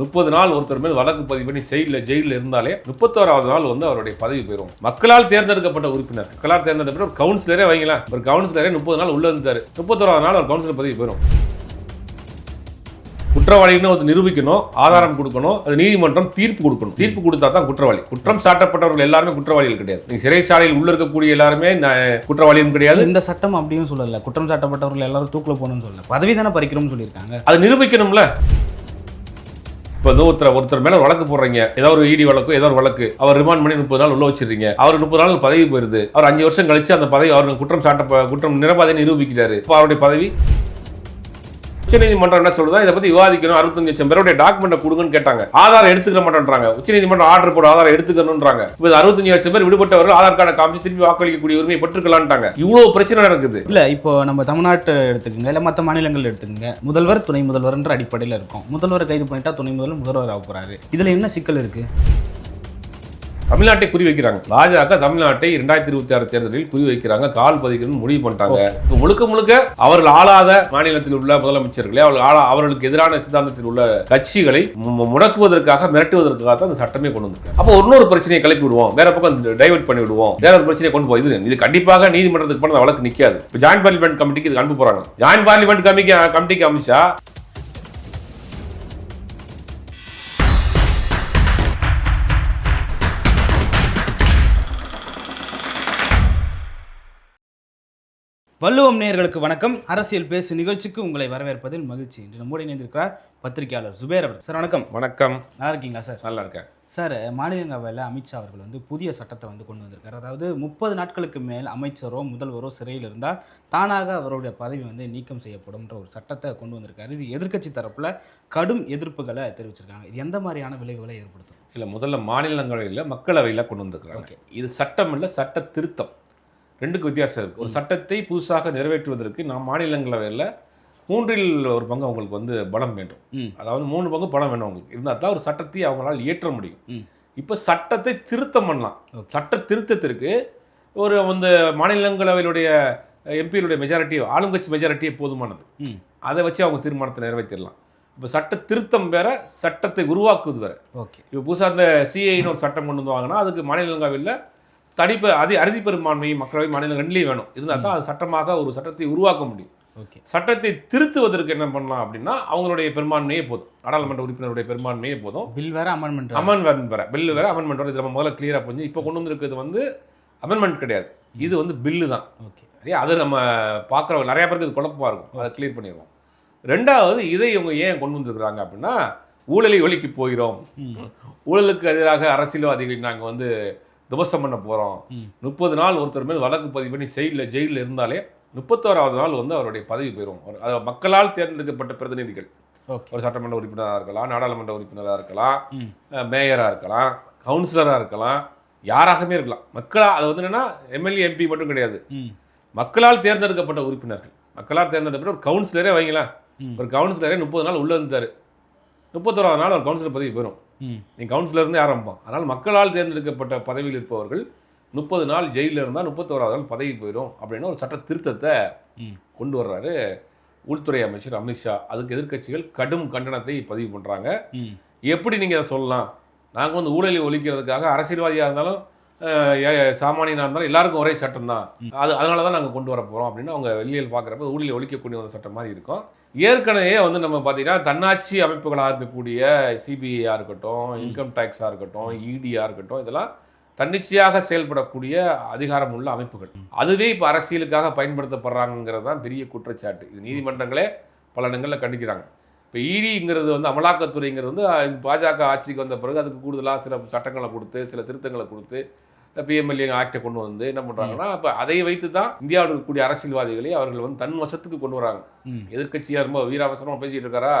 முப்பது நாள் ஒருத்தர் மேல் வழக்கு பதிவு பண்ணி செயலில் ஜெயிலில் இருந்தாலே முப்பத்தோராவது நாள் வந்து அவருடைய பதவி போயிடும் மக்களால் தேர்ந்தெடுக்கப்பட்ட உறுப்பினர் மக்களால் தேர்ந்தெடுக்கப்பட்ட ஒரு கவுன்சிலரே வைங்களேன் ஒரு கவுன்சிலரே முப்பது நாள் உள்ள இருந்தார். முப்பத்தோராவது நாள் ஒரு கவுன்சிலர் பதவி போயிடும் குற்றவாளின்னு ஒரு நிரூபிக்கணும் ஆதாரம் கொடுக்கணும் அது நீதிமன்றம் தீர்ப்பு கொடுக்கணும். தீர்ப்பு கொடுத்தா தான் குற்றவாளி. குற்றம் சாட்டப்பட்டவர்கள் எல்லாருமே குற்றவாளிகள் கிடையாது. நீங்க சிறைச்சாலையில் உள்ள இருக்கக்கூடிய எல்லாருமே குற்றவாளியும் கிடையாது. இந்த சட்டம் அப்படியும் சொல்லல. குற்றம் சாட்டப்பட்டவர்கள் எல்லாரும் தூக்கில் போகணும்னு சொல்லல. பதவி தானே பறிக்கிறோம்னு சொல்லியிருக்காங்க. அது நிரூபிக்கணும்ல. இப்போ வந்து ஒருத்தர் ஒருத்தர் மேல வழக்கு போடுறீங்க. ஏதோ ஒரு இடி வழக்கு ஏதோ ஒரு வழக்கு. அவர் ரிமாண்ட் பண்ணி முப்பது நாள் உள்ள வச்சிருக்கீங்க அவர் முப்பது நாள் பதவி போயிருது. அவர் அஞ்சு வருஷம் கழிச்சு அந்த பதவி அவர் குற்றம் சாட்ட குற்றம் நிரபாதை நிரூபிக்கிறாரு. இப்போ அவருடைய பதவி உச்சநீதிமன்றம் என்ன சொல்றதா இதை பத்தி விவாதிக்கணும். அறுபத்தஞ்சு லட்சம் பேருடைய டாக்குமெண்ட் கொடுங்கன்னு கேட்டாங்க. ஆதாரம் எடுத்துக்க மாட்டேன்றாங்க. உச்சநீதிமன்றம் ஆர்டர் போட ஆதார் எடுத்துக்கணும்ன்றாங்க. இப்போ இது அறுபத்தஞ்சு லட்சம் பேர் விடுபட்டவர்கள் ஆதார் கார்டை காமிச்சு திருப்பி வாக்களிக்கக்கூடிய உரிமையை பெற்றுக்கலான்ட்டாங்க. இவ்வளவு பிரச்சனை நடக்குது. இல்ல இப்போ நம்ம தமிழ்நாட்டு எடுத்துக்கோங்க. இல்ல மற்ற மாநிலங்கள் எடுத்துக்கோங்க. முதல்வர் துணை முதல்வர்ன்ற அடிப்படையில் இருக்கும். முதல்வரை கைது பண்ணிட்டா துணை முதல்வர் முதல்வர் ஆக போறாரு. இதுல என்ன சிக்கல் இருக்கு? தமிழ்நாட்டை குறி வைக்கிறாங்க. பாஜக தமிழ்நாட்டை இரண்டாயிரத்தி இருபத்தி ஆறு தேர்தலில் குறி வைக்கிறாங்க. கால் பதிக்கணும்னு முடிவு பண்ணிட்டாங்க. முழுக்க முழுக்க அவர்கள் ஆளாத மாநிலத்தில் உள்ள முதலமைச்சர்களே அவர்கள் ஆளா அவர்களுக்கு எதிரான சித்தாந்தத்தில் உள்ள கட்சிகளை மு- முடக்குவதற்காக மிரட்டுவதற்காக தான் அந்த சட்டமே கொண்டு வந்திருக்காங்க அப்போ இன்னொரு பிரச்சனையை கிளப்பி விடுவோம். வேற பக்கம் டைவர்ட் பண்ணி விடுவோம். வேற ஒரு பிரச்சனையை கொண்டு போய் இது இது கண்டிப்பாக நீதிமன்றத்துக்கு போன வழக்கு நிற்காது இப்போ ஜாயின்ட் பார்லிமெண்ட் கமிட்டிக்கு இது அனுப்ப போறாங்க. ஜாயின்ட் பார்லிமெண்ட் கமிட்டி கமிட்டிக்கு அமிச்சா வள்ளுவம் நேயர்களுக்கு வணக்கம். அரசியல் பேசு நிகழ்ச்சிக்கு உங்களை வரவேற்பதில் மகிழ்ச்சி. இன்று நம்மோடு இணைந்திருக்கிறார் பத்திரிகையாளர் சுபேர் அவர் சார் வணக்கம். வணக்கம். நல்லா இருக்கீங்களா சார்? நல்லா இருக்கேன். சார் மாநிலங்களவையில் அமித்ஷா அவர்கள் வந்து புதிய சட்டத்தை வந்து கொண்டு வந்திருக்காரு. அதாவது முப்பது நாட்களுக்கு மேல் அமைச்சரோ முதல்வரோ சிறையில் இருந்தால் தானாக அவருடைய பதவி வந்து நீக்கம் செய்யப்படும்ன்ற ஒரு சட்டத்தை கொண்டு வந்திருக்காரு. இது எதிர்க்கட்சி தரப்புல கடும் எதிர்ப்புகளை தெரிவிச்சிருக்காங்க. இது எந்த மாதிரியான விளைவுகளை ஏற்படுத்தும்? இல்லை முதல்ல மாநிலங்களவையில் மக்களவையில் கொண்டு வந்திருக்கிறாங்க. இது சட்டம் இல்லை சட்ட திருத்தம். ரெண்டுக்கு வித்தியாசம் இருக்குது ஒரு சட்டத்தை புதுசாக நிறைவேற்றுவதற்கு நாம் மாநிலங்களவையில் மூன்றில் ஒரு பங்கு அவங்களுக்கு வந்து பலம் வேண்டும். அதாவது மூணு பங்கு பலம் வேணும் அவங்களுக்கு. இருந்தால் தான் ஒரு சட்டத்தை அவங்களால் இயற்ற முடியும். இப்போ சட்டத்தை திருத்தம் பண்ணலாம். சட்ட திருத்தத்திற்கு ஒரு வந்து மாநிலங்களவையிலுடைய எம்பிகளுடைய மெஜாரிட்டி ஆளுங்கட்சி மெஜாரிட்டியே போதுமானது. அதை வச்சு அவங்க தீர்மானத்தை நிறைவேற்றிடலாம். இப்போ சட்ட திருத்தம் வேற சட்டத்தை உருவாக்குவது வேற. ஓகே. இப்போ புதுசாக அந்த சிஏன்னு ஒரு சட்டம் கொண்டு வந்துவாங்கன்னா அதுக்கு மாநிலங்களவையில் தனிப்ப அதி அறுதி பெரும்பான்மை மக்களவை மாநிலம் ரெண்டுலேயும் வேணும். இருந்தால் தான் அது சட்டமாக ஒரு சட்டத்தை உருவாக்க முடியும். ஓகே. சட்டத்தை திருத்துவதற்கு என்ன பண்ணலாம் அப்படின்னா அவங்களுடைய பெரும்பான்மையே போதும். நாடாளுமன்ற உறுப்பினருடைய பெரும்பான்மையே போதும். பில் வேற அமெண்ட்மெண்ட் அமெண்ட்மெண்ட் வேற பில்லு வேற அமெண்ட்மெண்ட் வேற. இது நம்ம முதல்ல கிளியராக புரிஞ்சு இப்போ கொண்டு வந்திருக்கிறது வந்து அமெண்ட்மெண்ட் கிடையாது. இது வந்து பில்லு தான். ஓகே. சரியா? அது நம்ம பார்க்குற நிறைய பேருக்கு இது குழப்பமாக இருக்கும். அதை கிளியர் பண்ணிடுவோம். ரெண்டாவது இதை இவங்க ஏன் கொண்டு வந்திருக்கிறாங்க அப்படின்னா ஊழலை ஒழிக்கு போகிறோம். ம். ஊழலுக்கு எதிராக அரசியல்வாதிகளை நாங்கள் வந்து துவசம் பண்ண போகிறோம் முப்பது நாள் ஒருத்தர் மேல் வழக்கு பதிவு பண்ணி செயலில் ஜெயிலில் இருந்தாலே முப்பத்தோராவது நாள் வந்து அவருடைய பதவி போயிடும் அது மக்களால் தேர்ந்தெடுக்கப்பட்ட பிரதிநிதிகள். ஒரு சட்டமன்ற உறுப்பினராக இருக்கலாம் நாடாளுமன்ற உறுப்பினராக இருக்கலாம் மேயராக இருக்கலாம் கவுன்சிலராக இருக்கலாம் யாராகவே இருக்கலாம். மக்களா அது வந்து என்னன்னா எம்எல்ஏ எம்பி மட்டும் கிடையாது. மக்களால் தேர்ந்தெடுக்கப்பட்ட உறுப்பினர்கள். மக்களால் தேர்ந்தெடுக்கப்பட்ட ஒரு கவுன்சிலரே வைங்களேன். ஒரு கவுன்சிலரே முப்பது நாள் உள்ளே இருந்தார் முப்பத்தோராவது நாள் ஒரு கவுன்சிலர் பதவி போயிடும் ம். நீ கவுன்சிலர்னு ஆரம்பிப்போம் அதனால் மக்களால் தேர்ந்தெடுக்கப்பட்ட பதவியில் இருப்பவர்கள் முப்பது நாள் ஜெயிலில் இருந்தால் முப்பத்தோராவது நாள் பதவி போயிடும் அப்படின்னு ஒரு சட்ட திருத்தத்தை கொண்டு வர்றாரு உள்துறை அமைச்சர் அமித்ஷா அதுக்கு எதிர்க்கட்சிகள் கடும் கண்டனத்தை பதிவு பண்ணுறாங்க எப்படி நீங்கள் அதை சொல்லலாம்? நாங்கள் வந்து ஊழலை ஒழிக்கிறதுக்காக அரசியல்வாதியாக இருந்தாலும் சாமானியனாக இருந்தாலும் எல்லாருக்கும் ஒரே சட்டம் தான் அது அதனால தான் நாங்கள் கொண்டு வர போகிறோம் அப்படின்னு அவங்க வெளியில் பார்க்குறப்ப ஊழலை ஒழிக்கக்கூடிய ஒரு சட்டம் மாதிரி இருக்கும். ஏற்கனவே வந்து நம்ம பார்த்தீங்கன்னா தன்னாட்சி அமைப்புகளாக இருக்கக்கூடிய சிபிஐயாக இருக்கட்டும் இன்கம் டேக்ஸாக இருக்கட்டும் இடியாக இருக்கட்டும் இதெல்லாம் தன்னிச்சையாக செயல்படக்கூடிய அதிகாரம் உள்ள அமைப்புகள் அதுவே இப்போ அரசியலுக்காக பயன்படுத்தப்படுறாங்கிறது தான் பெரிய குற்றச்சாட்டு. இது நீதிமன்றங்களே பல இடங்களில் கண்டிக்கிறாங்க. இப்போ ஈடிங்கிறது வந்து அமலாக்கத்துறைங்கிறது வந்து பாஜக ஆட்சிக்கு வந்த பிறகு அதுக்கு கூடுதலாக சில சட்டங்களை கொடுத்து சில திருத்தங்களை கொடுத்து பிஎம்எல்ஏ ஆக்டை கொண்டு வந்து என்ன பண்ணுறாங்கன்னா அப்போ அதை வைத்து தான் இந்தியாவில் இருக்கக்கூடிய அரசியல்வாதிகளை அவர்கள் வந்து தன் வசத்துக்கு கொண்டு வராங்க. ம். எதிர்க்கட்சியாக ரொம்ப வீராவசரமாக பேசிட்டு இருக்காரா?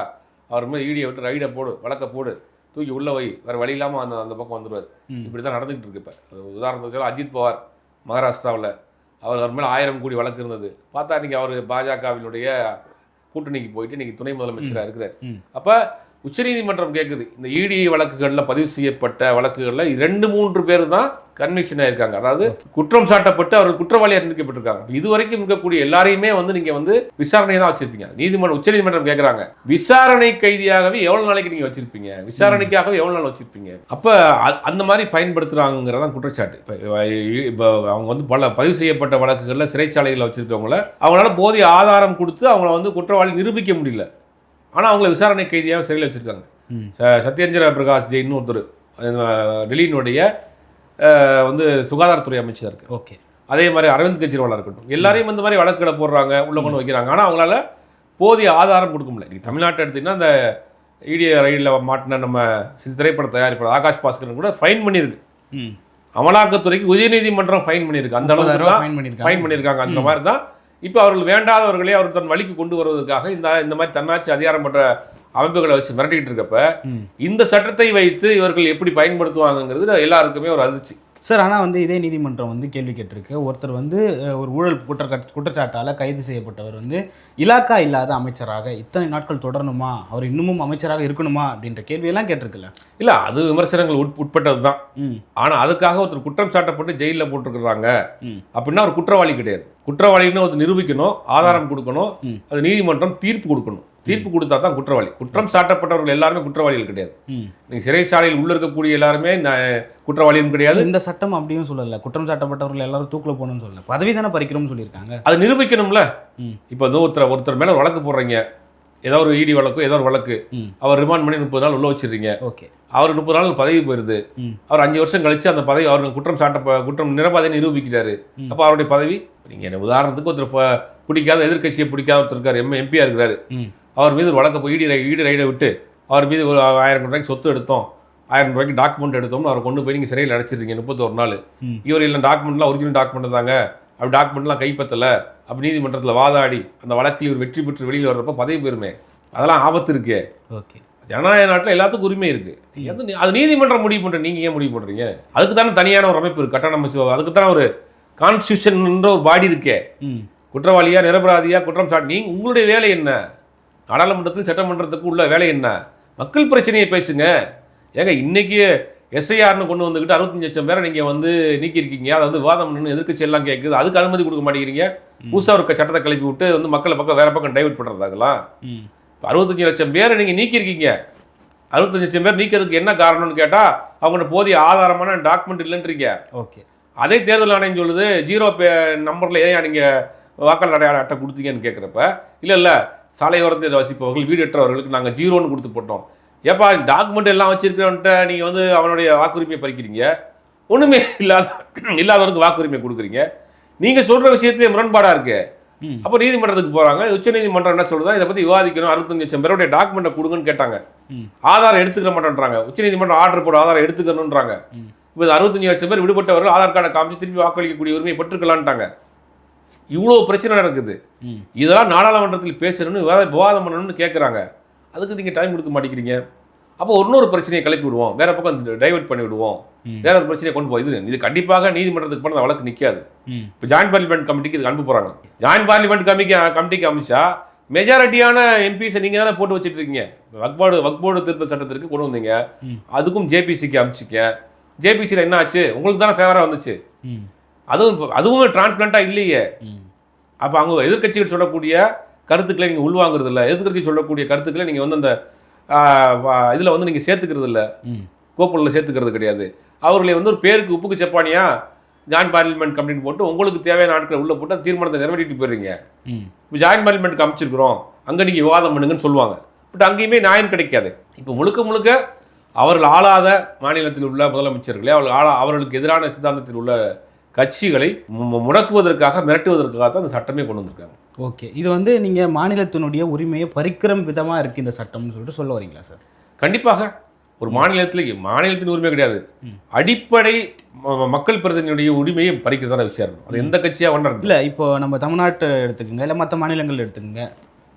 அவர் மேலே ஈடியை விட்டு ரைடை போடு வழக்க போடு தூக்கி உள்ள வை வேறு வழி இல்லாமல் அந்த அந்த பக்கம் வந்துடுவார் இப்படி தான் நடந்துகிட்டு இருக்கு இப்போ. உதாரணத்துக்கு அஜித் பவார் மகாராஷ்டிராவில். அவர் அவர் மேலே ஆயிரம் கோடி வழக்கு இருந்தது. பார்த்தா இன்னைக்கு அவர் பாஜகவினுடைய கூட்டணிக்கு போயிட்டு இன்னைக்கு துணை முதலமைச்சராக இருக்கிறார். அப்போ உச்சநீதிமன்றம் கேட்குது இந்த இடி வழக்குகளில் பதிவு செய்யப்பட்ட வழக்குகளில் ரெண்டு மூன்று பேர் தான் கன்விக்ஷன் ஆயிருக்காங்க. அதாவது குற்றம் சாட்டப்பட்டு அவர்கள் குற்றவாளியாக அறிவிக்கப்பட்டிருக்காங்க இப்ப இதுவரைக்கும் இருக்கக்கூடிய எல்லாரையுமே வந்து நீங்க வந்து விசாரணை தான் வச்சிருப்பீங்க. நீதிமன்றம் உச்சநீதிமன்றம் கேட்குறாங்க விசாரணை கைதியாகவே எவ்வளவு நாளைக்கு நீங்க வச்சிருப்பீங்க? விசாரணைக்காகவே எவ்வளவு நாள் வச்சிருப்பீங்க? அப்ப அந்த மாதிரி பயன்படுத்துறாங்கிறதான் குற்றச்சாட்டு. இப்போ இப்போ அவங்க வந்து பல பதிவு செய்யப்பட்ட வழக்குகளில் சிறைச்சாலைகளில் வச்சிருக்கவங்கள அவங்களால போதிய ஆதாரம் கொடுத்து அவங்கள வந்து குற்றவாளி நிரூபிக்க முடியல. ஆனால் அவங்கள விசாரணை கைதியாக சிறையில் வச்சுருக்காங்க. சத்யேந்திர பிரகாஷ் ஜெயின்னு ஒருத்தர் டெல்லியினுடைய வந்து சுகாதாரத்துறை அமைச்சர் இருக்கு ஓகே. அதே மாதிரி அரவிந்த் கெஜ்ரிவாலாக இருக்கட்டும். எல்லாரையும் இந்த மாதிரி வழக்குகளை போடுறாங்க உள்ள கொண்டு வைக்கிறாங்க. ஆனால் அவங்களால போதிய ஆதாரம் கொடுக்க முடியல. நீ தமிழ்நாட்டை எடுத்தீங்கன்னா அந்த இடிய ரயிலில் மாட்டின நம்ம சி- திரைப்பட தயாரிப்பாளர் ஆகாஷ் பாஸ்கரன் கூட ஃபைன் பண்ணியிருக்கு. அமலாக்கத்துறைக்கு உயர்நீதிமன்றம் ஃபைன் பண்ணியிருக்கு. அந்த அளவுக்கு தான் ஃபைன் பண்ணியிருக்காங்க. அந்த மாதிரி தான் இப்போ அவர்கள் வேண்டாதவர்களே அவர் தன் வழிக்கு கொண்டு வருவதற்காக இந்த இந்த மாதிரி தன்னாட்சி அதிகாரம் பெற்ற அமைப்புகளை வச்சு மிரட்டிக்கிட்டு இருக்கப்ப. இந்த சட்டத்தை வைத்து இவர்கள் எப்படி பயன்படுத்துவாங்கங்கிறது எல்லாருக்குமே ஒரு அதிர்ச்சி சார் ஆனால் வந்து இதே நீதிமன்றம் வந்து கேள்வி கேட்டிருக்கு. ஒருத்தர் வந்து ஒரு ஊழல் குற்ற குற்றச்சாட்டால் கைது செய்யப்பட்டவர் வந்து இலாக்கா இல்லாத அமைச்சராக இத்தனை நாட்கள் தொடரணுமா? அவர் இன்னமும் அமைச்சராக இருக்கணுமா? அப்படின்ற கேள்வியெல்லாம் கேட்டிருக்குல்ல. இல்லை அது விமர்சனங்கள் உட் உட்பட்டது தான் ஆனால் அதுக்காக ஒருத்தர் குற்றம் சாட்டப்பட்டு ஜெயிலில் போட்டிருக்கிறாங்க அப்படின்னா ஒரு குற்றவாளி கிடையாது. குற்றவாளின்னு ஒருத்தர் நிரூபிக்கணும் ஆதாரம் கொடுக்கணும். அது நீதிமன்றம் தீர்ப்பு கொடுக்கணும். தீர்ப்பு கொடுத்தா தான் குற்றவாளி. குற்றம் சாட்டப்பட்டவர்கள் எல்லாருமே குற்றவாளிகள் கிடையாது. நீங்கள் சிறைச்சாலையில் உள்ள இருக்கக்கூடிய எல்லாருமே குற்றவாளியும் கிடையாது. இந்த சட்டம் அப்படியும் சொல்லல. குற்றம் சாட்டப்பட்டவர்கள் எல்லாரும் தூக்கில் போகணும்னு சொல்லல. பதவி தானே பறிக்கிறோம்னு சொல்லியிருக்காங்க. அது நிரூபிக்கணும்ல. இப்போ வந்து ஒருத்தர் ஒருத்தர் மேலே வழக்கு போடுறீங்க. ஏதோ ஒரு இடி வழக்கு ஏதோ ஒரு வழக்கு. அவர் ரிமாண்ட் பண்ணி முப்பது நாள் உள்ள வச்சிடுறீங்க. ஓகே. அவர் முப்பது நாள் பதவி போயிருது. அவர் அஞ்சு வருஷம் கழிச்சு அந்த பதவி அவர் குற்றம் சாட்ட குற்றம் நிரபாதை நிரூபிக்கிறாரு. அப்போ அவருடைய பதவி நீங்கள் உதாரணத்துக்கு ஒருத்தர் பிடிக்காத எதிர்க்கட்சியை பிடிக்காத ஒருத்தர் இருக்கார். எம் எம்பியாக இருக்கிறாரு. அவர் மீது ஒரு வழக்கு போய் ஈடி ஈடு ரைடை விட்டு அவர் மீது ஒரு ஆயிரம் ரூபாய்க்கு சொத்து எடுத்தோம் ஆயிரம் ரூபாய்க்கு டாக்குமெண்ட் எடுத்தோம்னு அவரை கொண்டு போய் நீங்கள் சிறையில் அடைச்சிருக்கீங்க முப்பத்தொரு நாள். இவர் இல்லை டாக்குமெண்ட்லாம் ஒரிஜினல் டாக்குமெண்ட் தாங்க. அப்படி டாக்குமெண்ட்லாம் கைப்பற்றலை. அப்படி நீதிமன்றத்தில் வாதாடி அந்த வழக்கில் இவர் வெற்றி பெற்று வெளியில் வர்றப்ப பதவி பெறுமே. அதெல்லாம் ஆபத்து இருக்கே. ஓகே. ஜனநாயக நாட்டில் எல்லாத்துக்கும் உரிமை இருக்கு. நீங்க வந்து நீ- அது நீதிமன்றம் முடிவு பண்ற நீங்க ஏன் முடிவு பண்றீங்க? அதுக்கு தானே தனியான ஒரு அமைப்பு இருக்கு. கட்டண அமைச்சு அதுக்கு தானே ஒரு கான்ஸ்டியூஷன்ன்ற ஒரு பாடி இருக்கே. ம். குற்றவாளியா நிரபராதியா குற்றம் சாட்டி நீங்க உங்களுடைய வேலை என்ன? நாடாளுமன்றத்தில் சட்டமன்றத்துக்கு உள்ள வேலை என்ன? மக்கள் பிரச்சனையை பேசுங்க. ஏங்க இன்னைக்கு எஸ்ஐஆர்னு கொண்டு வந்துக்கிட்டு அறுபத்தஞ்சு லட்சம் பேரை நீங்கள் வந்து நீக்கியிருக்கீங்க. அதை வந்து பண்ணணும் எதிர்க்கட்சி எல்லாம் கேட்குது அதுக்கு அனுமதி கொடுக்க மாட்டேங்கிறீங்க. புதுசாக ஒரு சட்டத்தை கிளப்பி விட்டு வந்து மக்களை பக்கம் வேற பக்கம் டைவர்ட் பண்ணுறதா இதெல்லாம்? ம். இப்போ அறுபத்தஞ்சு லட்சம் பேரை நீங்கள் நீக்கியிருக்கீங்க. அறுபத்தஞ்சு லட்சம் பேர் நீக்கிறதுக்கு என்ன காரணம்னு கேட்டால் அவங்கள்ட்ட போதிய ஆதாரமான டாக்குமெண்ட் இல்லைன்றீங்க. ஓகே. அதே தேர்தல் ஆணையம் சொல்லுது ஜீரோ பே நம்பரில் ஏன் நீங்கள் வாக்காளர் அடையாள அட்டை கொடுத்தீங்கன்னு கேட்குறப்ப இல்லை இல்லை சாலையோரத்தில் வசிப்பவர்கள் வீடற்றவர்களுக்கு நாங்கள் ஜீரோன்னு கொடுத்து போட்டோம். ஏப்பா டாக்குமெண்ட் எல்லாம் வச்சிருக்கிறவன்ட்ட நீங்கள் வந்து அவனுடைய வாக்குரிமையை பறிக்கிறீங்க? ஒன்றுமே இல்லாத இல்லாதவனுக்கு வாக்குரிமை கொடுக்குறீங்க. நீங்கள் சொல்கிற விஷயத்துலேயே முரண்பாடாக இருக்கு. அப்போ நீதிமன்றத்துக்கு போகிறாங்க உச்சநீதிமன்றம் என்ன சொல்லுதா இதை பற்றி விவாதிக்கணும். அறுபத்தஞ்சு லட்சம் பேருடைய டாக்குமெண்ட்டை கொடுங்கன்னு கேட்டாங்க. ஆதாரம் எடுத்துக்கிற மாட்டேன்றாங்க. உச்சநீதிமன்றம் ஆர்டர் போட ஆதாரம் எடுத்துக்கணுன்றாங்க இப்போ அறுபத்தஞ்சு லட்சம் பேர் விடுபட்டவர்கள் ஆதார் கார்டை காமிச்சு திருப்பி வாக்களிக்கக்கூடிய உரிமையை பெற்றுக்கலான்ட்டாங்க இவ்வளோ பிரச்சனை நடக்குது. இதெல்லாம் நாடாளுமன்றத்தில் பேசணும்னு விவாத- விவாதம் பண்ணணும்னு கேட்குறாங்க அதுக்கு நீங்கள் டைம் கொடுக்க மாட்டேங்கிறீங்க. அப்போ இன்னொரு பிரச்சனையை கிளப்பி விடுவோம். வேற பக்கம் டைவர்ட் பண்ணி விடுவோம். வேற ஒரு பிரச்சனையை கொண்டு போய் இது இது கண்டிப்பாக நீதிமன்றத்துக்கு போன வழக்கு நிற்காது இப்போ ஜாயின்ட் பார்லிமெண்ட் கமிட்டிக்கு இதுக்கு அனுப்ப போகிறாங்க ஜாயின்ட் பார்லிமெண்ட் கமிட்டி கமிட்டிக்கு அமிச்சா மெஜாரிட்டியான எம்பிஸை நீங்கள் தானே போட்டு வச்சுட்டு இருக்கீங்க வக்போர்டு வக்போர்டு திருத்த சட்டத்திற்கு கொண்டு வந்தீங்க. அதுக்கும் ஜேபிசிக்கு அமிச்சிக்க ஜேபிசியில் என்ன ஆச்சு? உங்களுக்கு தானே ஃபேவராக வந்துச்சு. அதுவும் அதுவும் டிரான்ஸ்பிளண்ட்டாக இல்லையே. அப்போ அவங்க எதிர்க்கட்சிகள் சொல்லக்கூடிய கருத்துக்களை நீங்கள் உள்வாங்குறது இல்லை எதிர்க்கட்சி சொல்லக்கூடிய கருத்துக்களை நீங்கள் வந்து அந்த இதில் வந்து நீங்கள் சேர்த்துக்கிறது இல்லை ம். கோப்புகளில் சேர்த்துக்கிறது கிடையாது. அவர்களை வந்து ஒரு பேருக்கு உப்புக்கு செப்பானியா? ஜாயின்ட் பார்லிமெண்ட் கமிட்டின்னு போட்டு உங்களுக்கு தேவையான ஆட்களை உள்ளே போட்டு தீர்மானத்தை நிறைவேற்றிட்டு போயிடுறீங்க. இப்போ ஜாயின்ட் பார்லிமெண்ட்க்கு அமைச்சிருக்கிறோம். அங்கே நீங்கள் விவாதம் பண்ணுங்கன்னு சொல்லுவாங்க. பட் அங்கேயுமே நியாயம் கிடைக்காது. இப்போ முழுக்க முழுக்க அவர்கள் ஆளாத மாநிலத்தில் உள்ள முதலமைச்சர்களே அவர்கள் ஆளா அவர்களுக்கு எதிரான சித்தாந்தத்தில் உள்ள கட்சிகளை முடக்குவதற்காக மிரட்டுவதற்காக தான் அந்த சட்டமே கொண்டு வந்திருக்காங்க. ஓகே. இது வந்து நீங்கள் மாநிலத்தினுடைய உரிமையை பறிக்கிற விதமாக இருக்குது இந்த சட்டம்னு சொல்லிட்டு சொல்ல வரீங்களா சார்? கண்டிப்பாக. ஒரு மாநிலத்தில் மாநிலத்தின் உரிமை கிடையாது. அடிப்படை மக்கள் பிரதிநிதியுடைய உரிமையை பறிக்கிறதான விஷயம். இருக்கும் அது எந்த கட்சியாக இருக்கும் இல்லை இப்போ நம்ம தமிழ்நாட்டை எடுத்துக்கோங்க இல்லை மற்ற மாநிலங்கள் எடுத்துக்கோங்க.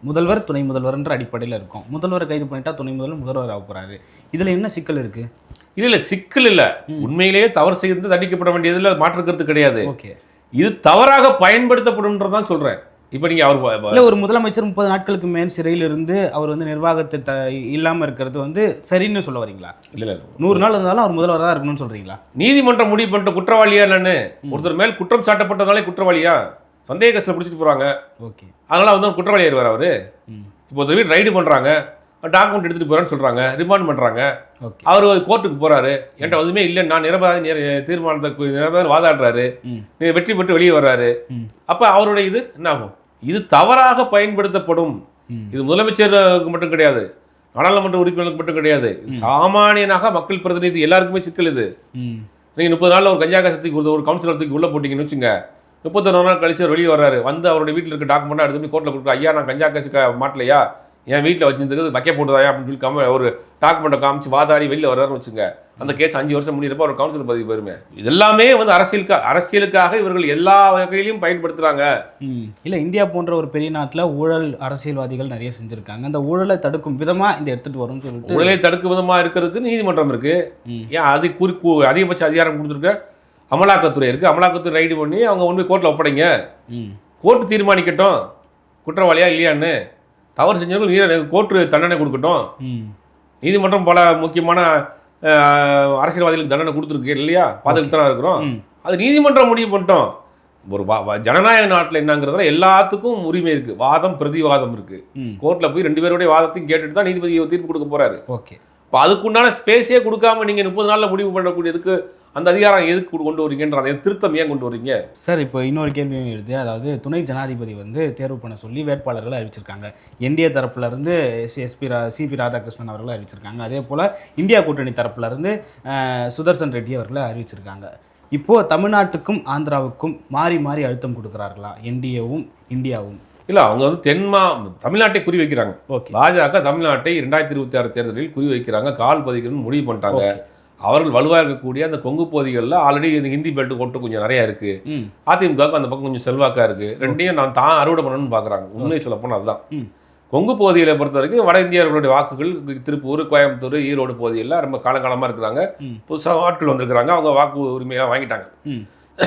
முதல்வர் துணை முதல்வர்ன்ற அடிப்படையில் இருக்கும். முதல்வரை கைது பண்ணிட்டா துணை முதல்வர் முதல்வர் ஆக போகிறாரு இதில் என்ன சிக்கல் இருக்குது இல்லை இல்லை சிக்கல் இல்லை. உண்மையிலேயே தவறு செய்து தண்டிக்கப்பட வேண்டியதில் மாற்று கருத்து கிடையாது. ஓகே. இது தவறாக பயன்படுத்தப்படும்ன்றதான் சொல்கிறேன் இப்போ நீங்கள் அவர் இல்ல ஒரு முதலமைச்சர் முப்பது நாட்களுக்கு மேல் சிறையில் இருந்து அவர் வந்து நிர்வாகத்தை த இல்லாம இருக்கிறது வந்து சரின்னு சொல்ல வரீங்களா? இல்ல இல்ல. நூறு நாள் இருந்தாலும் அவர் முதல்வராக இருக்கணும்னு சொல்றீங்களா? நீதிமன்றம் முடிவு பண்ணிட்ட குற்றவாளியா என்னன்னு ஒருத்தர் மேல் குற்றம் சாட்டப்பட்டதாலே குற்றவாளியா? சந்தேக கஷ்டம் பிடிச்சிட்டு போறாங்க. ஓகே. அதனால வந்து குற்றவாளி ஆயிடுவார் அவரு. இப்போ ஒருத்தர் வீடு ரைடு பண்றாங்க. டாக்குமெண்ட் எடுத்துட்டு போறேன்னு சொல்றாங்க. ரிமாண்ட் பண்றாங்க. ஓகே. அவர் கோர்ட்டுக்கு போறாரு. என்கிட்ட எதுவுமே இல்லை நான் நிரபராதி நிர- தீர்மானத்தை நிரபராதி வாதாடுறாரு. வெற்றி பெற்று வெளியே வர்றாரு. அப்ப அவருடைய இது என்ன ஆகும்? இது தவறாக பயன்படுத்தப்படும். இது முதலமைச்சருக்கு மட்டும் கிடையாது. நாடாளுமன்ற உறுப்பினருக்கு மட்டும் கிடையாது. சாமானியனாக மக்கள் பிரதிநிதி எல்லாருக்குமே சிக்கல் இது. நீங்கள் முப்பது நாளில் ஒரு கஞ்சா கசத்துக்கு ஒரு ஒரு கவுன்சிலர் தூக்கி உள்ளே போட்டிங்கன்னு வச்சுங்க. முப்பத்தொரு நாள் கழிச்சு அவர் வெளியே வர்றாரு. வந்து அவருடைய வீட்டில் இருக்க டாக்குமெண்ட் எடுத்து போய் கோர்ட்டில் கொடுக்குற ஐயா நான் கஞ்சா கசி மாட்டலையா? என் வீட்டில் வச்சிருந்தது வைக்க போட்டுதாயா அப்படின்னு சொல்லி காம ஒரு டாக்குமெண்ட்டை காமிச்சு வாதாடி வெளியில் வர்றாருன்னு வச்சுங்க. அந்த கேஸ் அஞ்சு வருஷம் முடியிறப்ப ஒரு கவுன்சிலர் பதவி போயிருமே. இதெல்லாமே வந்து அரசியலுக்கு அரசியலுக்காக இவர்கள் எல்லா வகையிலையும் பயன்படுத்துகிறாங்க இல்லை இந்தியா போன்ற ஒரு பெரிய நாட்டில் ஊழல் அரசியல்வாதிகள் நிறைய செஞ்சுருக்காங்க. அந்த ஊழலை தடுக்கும் விதமாக இந்த எடுத்துகிட்டு வரும்னு சொல்லிட்டு ஊழலை தடுக்கும் விதமாக இருக்கிறதுக்கு நீதிமன்றம் இருக்குது ஏன் அது குறி அதிகபட்ச அதிகாரம் கொடுத்துருக்க அமலாக்கத்துறை இருக்குது அமலாக்கத்துறை ரைடு பண்ணி அவங்க ஒன்று கோர்ட்டில் ஒப்படைங்க. ம். கோர்ட்டு தீர்மானிக்கட்டும். குற்றவாளியா இல்லையான்னு. தவறு செஞ்சவர்கள் நீ கோர்ட்டு தண்டனை கொடுக்கட்டும். ம். நீதிமன்றம் பல முக்கியமான அரசியல்வாதிகளுக்கு தண்டனை கொடுத்துருக்கு இல்லையா? பார்த்துக்கிட்டு தான் இருக்கிறோம். அது நீதிமன்றம் முடிவு பண்ணிட்டோம். ஒரு ஜனநாயக நாட்டில் என்னங்கிறதுல எல்லாத்துக்கும் உரிமை இருக்கு. வாதம் பிரதிவாதம் இருக்கு. கோர்ட்டில் போய் ரெண்டு பேருடைய வாதத்தையும் கேட்டுட்டு தான் நீதிபதி தீர்ப்பு கொடுக்க போறாரு. ஓகே. இப்போ அதுக்குண்டான ஸ்பேஸே கொடுக்காம நீங்க முப்பது நாள்ல முடிவு பண்ணக்கூடியதுக்கு அந்த அதிகாரம் எதுக்கு கொண்டு வரீங்கன்ற அந்த திருத்தம் ஏன் கொண்டு வரீங்க? சார் இப்போ இன்னொரு கேள்வியும் எழுது அதாவது துணை ஜனாதிபதி வந்து தேர்வு பண்ண சொல்லி வேட்பாளர்களை அறிவிச்சிருக்காங்க. என்டிஏ தரப்புல இருந்து எஸ்பி ரா சிபி ராதாகிருஷ்ணன் அவர்களை அறிவிச்சிருக்காங்க. அதே போல் இந்தியா கூட்டணி தரப்புல இருந்து அஹ், சுதர்சன் ரெட்டி அவர்களை அறிவிச்சிருக்காங்க. இப்போ தமிழ்நாட்டுக்கும் ஆந்திராவுக்கும் மாறி மாறி அழுத்தம் கொடுக்குறார்களா? என்டிஏவும் இந்தியாவும்? இல்ல அவங்க வந்து தென்மா தமிழ்நாட்டை குறி வைக்கிறாங்க. பாஜக தமிழ்நாட்டை ரெண்டாயிரத்தி இருபத்தி ஆறு தேர்தலில் குறி வைக்கிறாங்க. கால் பதிக்கணும்னு முடிவு பண்ணிட்டாங்க. அவர்கள் வலுவாக இருக்கக்கூடிய அந்த கொங்கு பகுதிகளில் ஆல்ரெடி இந்த ஹிந்தி பெல்ட் கொட்டு கொஞ்சம் நிறையா இருக்கு. ம். அதிமுகவுக்கு அந்த பக்கம் கொஞ்சம் செல்வாக்கா இருக்கு. ரெண்டையும் நான் தான் அறுவடை பண்ணணும்னு பார்க்குறாங்க உண்மை சொல்ல போனால் அதுதான். கொங்கு பகுதிகளை பொறுத்த வரைக்கும் வட இந்தியர்களுடைய வாக்குகள் திருப்பூர் கோயம்புத்தூர் ஈரோடு பகுதியில் ரொம்ப காலங்காலமாக இருக்கிறாங்க. புதுசாக ஆட்கள் வந்திருக்கிறாங்க. அவங்க வாக்கு உரிமையாக வாங்கிட்டாங்க.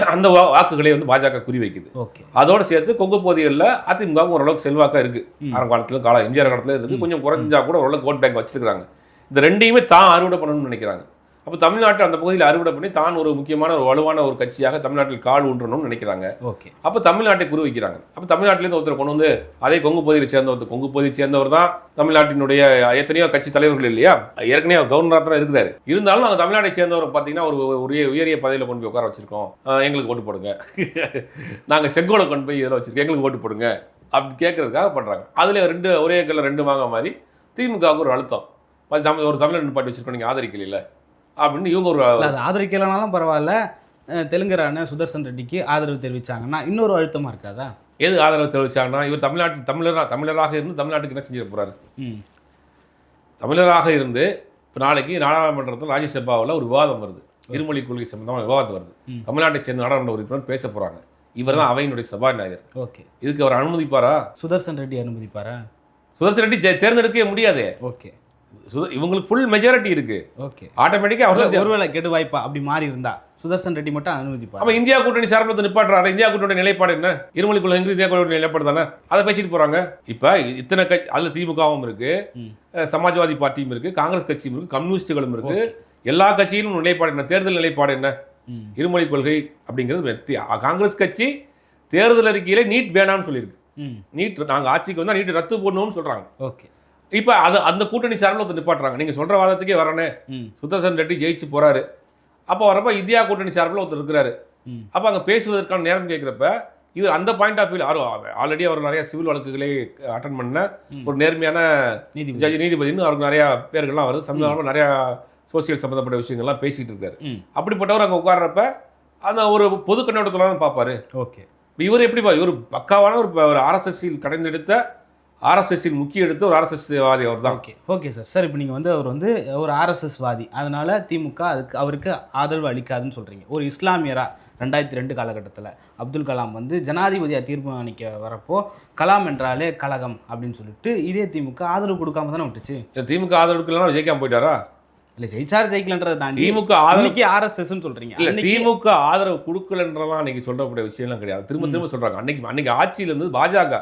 அந்த வா- வாக்குகளை வந்து பாஜக குறி வைக்குது. அதோடு சேர்த்து கொங்கு பகுதிகளில் அதிமுக ஓரளவுக்கு செல்வாக்கா இருக்கு. ம். ஆரம்பகாலத்தில் கால எம்ஜிஆர் காலத்தில் இருக்கு கொஞ்சம் குறைஞ்சா கூட ஓரளவுக்கு ஓட் பேங்க் வச்சிருக்காங்க இந்த ரெண்டையுமே தான் அறுவடை பண்ணணும்னு நினைக்கிறாங்க. அப்போ தமிழ்நாட்டை அந்த பகுதியில் அறுவடை பண்ணி தான் ஒரு முக்கியமான ஒரு வலுவான ஒரு கட்சியாக தமிழ்நாட்டில் கால் ஊன்றணும்னு நினைக்கிறாங்க. ஓகே. அப்போ தமிழ்நாட்டை குறி வைக்கிறாங்க. அப்போ தமிழ்நாட்டிலேருந்து ஒருத்தர் கொண்டு வந்து அதே கொங்கு பகுதியில் சேர்ந்த ஒருத்தர் கொங்கு பகுதியை சேர்ந்தவர் தான் தமிழ்நாட்டினுடைய எத்தனையோ கட்சி தலைவர்கள் இல்லையா? ஏற்கனவே கவர்னராக தான் இருக்கிறாரு. இருந்தாலும் நாங்கள் தமிழ்நாட்டை சேர்ந்தவரை பார்த்தீங்கன்னா ஒரு உரிய உயரிய பதவியில் கொண்டு போய் உட்கார வச்சிருக்கோம். எங்களுக்கு ஓட்டு போடுங்க. நாங்கள் செங்கோலை கொண்டு போய் இதில் வச்சிருக்கோம். எங்களுக்கு ஓட்டு போடுங்க. அப்படி கேட்கறதுக்காக பண்ணுறாங்க அதில் ரெண்டு ஒரே கல்ல ரெண்டு வாங்க மாதிரி திமுகவுக்கு ஒரு அழுத்தம். தமிழ் ஒரு தமிழ் நிப்பாட்டி வச்சிருக்கோம். நீங்கள் ஆதரிக்கல அப்படின்னு இவங்க ஒரு அது ஆதரிக்கலைனாலும் பரவாயில்ல. தெலுங்கரான சுதர்சன் ரெட்டிக்கு ஆதரவு தெரிவிச்சாங்கன்னா இன்னொரு அழுத்தமா இருக்காதா? எது ஆதரவு தெரிவிச்சாங்கன்னா இவர் தமிழ்நாட்டு தமிழரா தமிழராக இருந்து தமிழ்நாட்டுக்கு என்ன செஞ்சிட போறாரு? ம். தமிழராக இருந்து இப்போ நாளைக்கு நாடாளுமன்றத்தில் ராஜ்யசபாவில் ஒரு விவாதம் வருது. இருமொழி கொள்கை சம்பந்தமான விவாதம் வருது. தமிழ்நாட்டை சேர்ந்த நாடாளுமன்ற உறுப்பினர் பேச போறாங்க. இவர் தான் அவையினுடைய சபாநாயகர். ஓகே. இதுக்கு அவர் அனுமதிப்பாரா? சுதர்சன் ரெட்டி அனுமதிப்பாரா? சுதர்சன் ரெட்டி தேர்ந்தெடுக்கவே முடியாதே. ஓகே. இவங்களுக்கு ஃபுல் மெஜாரிட்டி இருக்கு. ஓகே ஆட்டோமேட்டிக்காக அவர் ஒருவேளை கெடு வாய்ப்பா அப்படி மாறி இருந்தா சுதர்சன் ரெட்டி மட்டும் அனுமதிப்பார் அப்ப இந்தியா கூட்டணி சார்பத்தை நிப்பாட்டுறாரு? இந்தியா கூட்டணி நிலைப்பாடு என்ன? இருமொழி கொள்கை இந்தியா கூட்டணி நிலைப்பாடு தானே? அதை பேசிட்டு போறாங்க. இப்ப இத்தனை கட்சி அதுல திமுகவும் இருக்கு. சமாஜ்வாதி பார்ட்டியும் இருக்கு. காங்கிரஸ் கட்சியும் இருக்கு. கம்யூனிஸ்டுகளும் இருக்கு. எல்லா கட்சியிலும் நிலைப்பாடு என்ன? தேர்தல் நிலைப்பாடு என்ன? இருமொழி கொள்கை அப்படிங்கிறது காங்கிரஸ் கட்சி தேர்தல் அறிக்கையில நீட் வேணாம்னு சொல்லியிருக்கு. நீட் நாங்க ஆட்சிக்கு வந்தா நீட் ரத்து பண்ணணும்னு சொல்றாங்க. ஓகே இப்ப அது அந்த கூட்டணி சார்பில் ஒருத்தர் நிப்பாட்டுறாங்க. நீங்க சொல்ற வாதத்துக்கே வரனே சுதர்சன் ரெட்டி ஜெயிச்சு போறாரு. அப்போ வரப்ப இந்தியா கூட்டணி சார்பில் ஒருத்தர் இருக்கிறாரு. அப்போ அங்கே பேசுவதற்கான நேரம் கேட்குறப்ப இவர் அந்த பாயிண்ட் ஆஃப் வியூ ஆல்ரெடி அவர் நிறைய சிவில் வழக்குகளை அட்டன் பண்ண. ஒரு நேர்மையான நீதிபதி. ஜட்ஜ் நீதிபதினு அவருக்கு நிறைய பேர்கள்லாம் வருது சமீபமாக நிறைய சோசியல் சம்மந்தப்பட்ட விஷயங்கள்லாம் பேசிகிட்டு இருக்காரு. அப்படிப்பட்டவர் அங்கே உட்கார்றப்ப அந்த ஒரு பொது கண்ணோட்டத்தில் தான் பார்ப்பாரு. ஓகே. இவர் எப்படிப்பா இவர் பக்காவான ஒரு ஆர்எஸ்எஸ்ஸில் கடைந்தெடுத்த ஆர்எஸ்எஸ்ஸில் முக்கிய எடுத்த ஒரு ஆர்எஸ்எஸ் வாதி அவர் தான் ஓகே ஓகே சார். சார் இப்போ நீங்கள் வந்து அவர் வந்து ஒரு ஆர்எஸ்எஸ் வாதி அதனால திமுக அதுக்கு அவருக்கு ஆதரவு அளிக்காதுன்னு சொல்கிறீங்க ஒரு இஸ்லாமியரா ரெண்டாயிரத்தி ரெண்டு காலகட்டத்தில். அப்துல் கலாம் வந்து ஜனாதிபதியாக தீர்மானிக்க வரப்போ கலாம் என்றாலே கலகம் அப்படின்னு சொல்லிட்டு இதே திமுக ஆதரவு கொடுக்காம தானே விட்டுச்சு? திமுக ஆதரவுக்கு இல்லைனா ஜெயிக்காம போயிட்டாரா? இல்ல ஜெயிச்சார் ஜெயிக்கலன்றதை தாண்டி திமுக ஆதரவு இன்னைக்கு ஆர்எஸ்எஸ் சொல்றீங்க. இல்ல திமுக ஆதரவு கொடுக்கலன்றதான் அன்னைக்கு சொல்லக்கூடிய விஷயம்லாம் கிடையாது. திரும்ப திரும்ப சொல்றாங்க. அன்னைக்கு அன்னைக்கு ஆட்சியில இருந்து பாஜக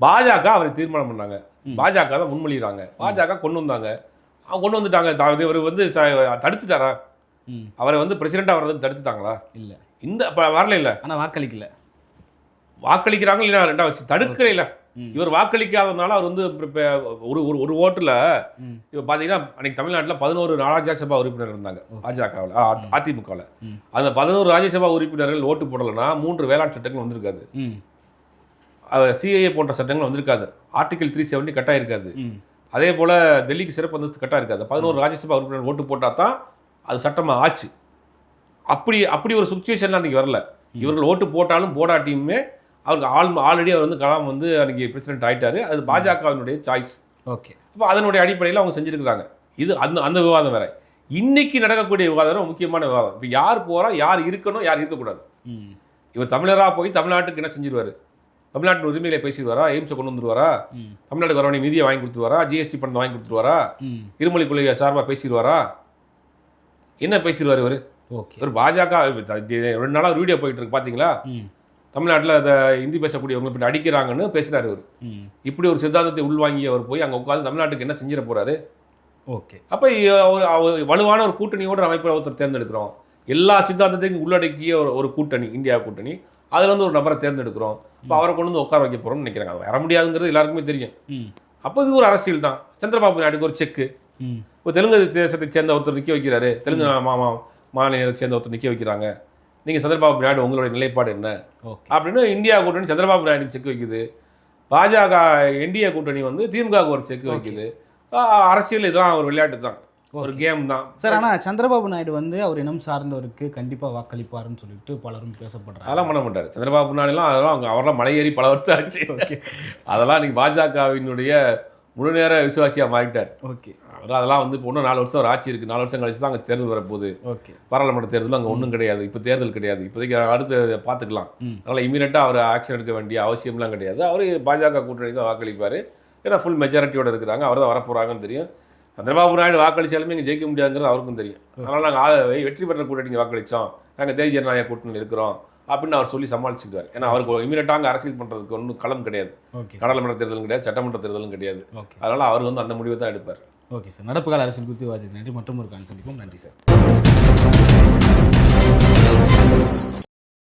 பாஜக அவரை தீர்மானம் பண்ணாங்க. பாஜக தான் முன்மொழிகிறாங்க. பாஜக கொண்டு வந்தாங்க. கொண்டு வந்துட்டாங்க. இவர் வந்து தடுத்துட்டாரா? அவரை வந்து பிரசிடென்ட் ஆகிறது தடுத்துட்டாங்களா? இல்ல. இந்த அப்ப வரல இல்ல. ஆனா வாக்களிக்கல. வாக்களிக்கிறாங்க இல்லையா? ரெண்டாவது விஷயம். தடுக்கல இல்ல. இவர் வாக்களிக்காததுனால அவர் வந்து இப்ப- இப்ப ஒரு ஒரு ஒரு ஓட்டுல. இப்போ பார்த்தீங்கன்னா அன்னைக்கு தமிழ்நாட்டுல பதினோரு ராஜ்யசபா உறுப்பினர் இருந்தாங்க பாஜகவில் அதிமுகவில். அந்த பதினோரு ராஜ்யசபா உறுப்பினர்கள் ஓட்டு போடலைன்னா மூன்று வேளாண் சட்டங்கள் வந்திருக்காது. சிஏஏ போன்ற சட்டங்கள் வந்திருக்காது. ஆர்டிகல் த்ரீ செவன்டி கட்டாக இருக்காது. அதே போல் டெல்லிக்கு சிறப்பு அந்தஸ்து கட்டாக இருக்காது. பதினோரு ராஜ்யசபா உறுப்பினர் ஓட்டு போட்டால் தான் அது சட்டமாக ஆச்சு. அப்படி அப்படி ஒரு சுச்சுவேஷன்லாம் அன்றைக்கி வரல. இவர்கள் ஓட்டு போட்டாலும் போடாட்டியுமே அவருக்கு ஆல் ஆல்ரெடி அவர் வந்து கலாம் வந்து அன்றைக்கி பிரசிடென்ட் ஆயிட்டாரு. அது பாஜகவினுடைய சாய்ஸ் ஓகே. இப்போ அதனுடைய அடிப்படையில் அவங்க செஞ்சுருக்கிறாங்க. இது அந்த அந்த விவாதம் வேற. இன்னைக்கு நடக்கக்கூடிய விவாதம் முக்கியமான விவாதம். இப்போ யார் போகிறா யார் இருக்கணும் யார் இருக்கக்கூடாது. இவர் தமிழராக போய் தமிழ்நாட்டுக்கு என்ன செஞ்சிருவாரு? தமிழ்நாட்டின் உரிமைகளை பேசிடுவாரா? எய்ம்ஸை கொண்டு வந்துருவாரா ம். தமிழ்நாட்டுக்கு வரவனை நிதியை வாங்கி கொடுத்துருவாரா ஜிஎஸ்டி பணத்தை வாங்கி கொடுத்துருவாரா இருமொழி கொள்கையை சார்பாக பேசிடுவாரா? என்ன பேசிடுவார் இவர்? ஓகே. இவர் பாஜக ரெண்டு நாளாக ஒரு வீடியோ போயிட்டு இருக்கு பார்த்தீங்களா தமிழ்நாட்டில் அதை ஹிந்தி பேசக்கூடியவங்க இப்படி அடிக்கிறாங்கன்னு பேசுகிறாரு இவர். ம். இப்படி ஒரு சித்தாந்தத்தை உள்வாங்கி அவர் போய் அங்கே உட்காந்து தமிழ்நாட்டுக்கு என்ன செஞ்சிட போறாரு? ஓகே. அப்போ அவர் அவர் வலுவான ஒரு கூட்டணியோட அமைப்பை ஒருத்தர் தேர்ந்தெடுக்கிறோம். எல்லா சித்தாந்தத்தையும் உள்ளடக்கிய ஒரு ஒரு கூட்டணி இந்தியா கூட்டணி. அதுல இருந்து ஒரு நபரை தேர்ந்தெடுக்கிறோம். இப்போ அவரை கொண்டு வந்து உட்கார வைக்க போகிறோம்னு நினைக்கிறாங்க. அது வர முடியாதுங்கிறது எல்லாருக்குமே தெரியும். அப்போ இது ஒரு அரசியல் தான். சந்திரபாபு நாயுடுக்கு ஒரு செக்கு. இப்போ தெலுங்கு தேசத்தை சேர்ந்த ஒருத்தர் நிற்க வைக்கிறாரு. தெலுங்கு மாமா மாநிலத்தை சேர்ந்த ஒருத்தர் நிற்க வைக்கிறாங்க. நீங்கள் சந்திரபாபு நாயுடு உங்களுடைய நிலைப்பாடு என்ன? அப்படின்னு இந்தியா கூட்டணி சந்திரபாபு நாயுடு செக் வைக்குது. பாஜக என்டிஏ கூட்டணி வந்து திமுகவுக்கு ஒரு செக் வைக்குது. அரசியல் இதுதான் ஒரு விளையாட்டு தான். ஒரு கேம் தான். சார் ஆனா சந்திரபாபு நாயுடு வந்து அவர் இனம் சார்ந்தவருக்கு கண்டிப்பா வாக்களிப்பாருன்னு சொல்லிட்டு பலரும் பேசப்படுறாங்க. அதெல்லாம் பண்ண மாட்டார் சந்திரபாபு நாயுடுலாம் அதெல்லாம் அவங்க அவரெல்லாம் மலையேறி பல வருஷம் ஆச்சு. அதெல்லாம் இன்னைக்கு பாஜகவினுடைய முழு நேர விசுவாசியா மாறிட்டார். ஓகே அவர் அதெல்லாம் வந்து இப்போ இன்னும் நாலு வருஷம் ஒரு ஆட்சி இருக்கு. நாலு வருஷம் கழிச்சு தான் அங்கே தேர்தல் வரப்போகுது. ஓகே பாராளுமன்ற தேர்தல் அங்கே ஒன்றும் கிடையாது. இப்போ தேர்தல் கிடையாது. இப்போதைக்கு அடுத்து பார்த்துக்கலாம். அதனால் இமீடியட்டாக அவர் ஆக்ஷன் எடுக்க வேண்டிய அவசியம்லாம் கிடையாது. அவர் பாஜக கூட்டணி தான் வாக்களிப்பார். ஏன்னா ஃபுல் மெஜாரிட்டியோட இருக்கிறாங்க. அவர் தான் வரப்போகிறாங்கன்னு தெரியும். சந்திரபாபு நாயுடு வாக்களிச்சாலுமே இங்கே ஜெயிக்க முடியாதுங்கிறது அவருக்கும் தெரியும். அதனால் நாங்கள் வெற்றி பெற்ற கூட்டணிக்கு வாக்களித்தோம் நாங்கள் தேசிய ஜனநாயக கூட்டணியில் இருக்கிறோம் அப்படின்னு அவர் சொல்லி சமாளிச்சுக்குவார் ஏன்னா அவருக்கு இமீடியட்டாக அரசியல் பண்ணுறதுக்கு ஒன்றும் களம் கிடையாது. ஓகே. நாடாளுமன்ற தேர்தலும் கிடையாது சட்டமன்ற தேர்தலும் கிடையாது. அதனால் அவர் வந்து அந்த முடிவை தான் எடுப்பார். Okay sir. நடப்பு கால அரசியல் குறித்து விவாதித்து நன்றி. மற்றும் ஒரு சந்திப்போம். நன்றி சார்.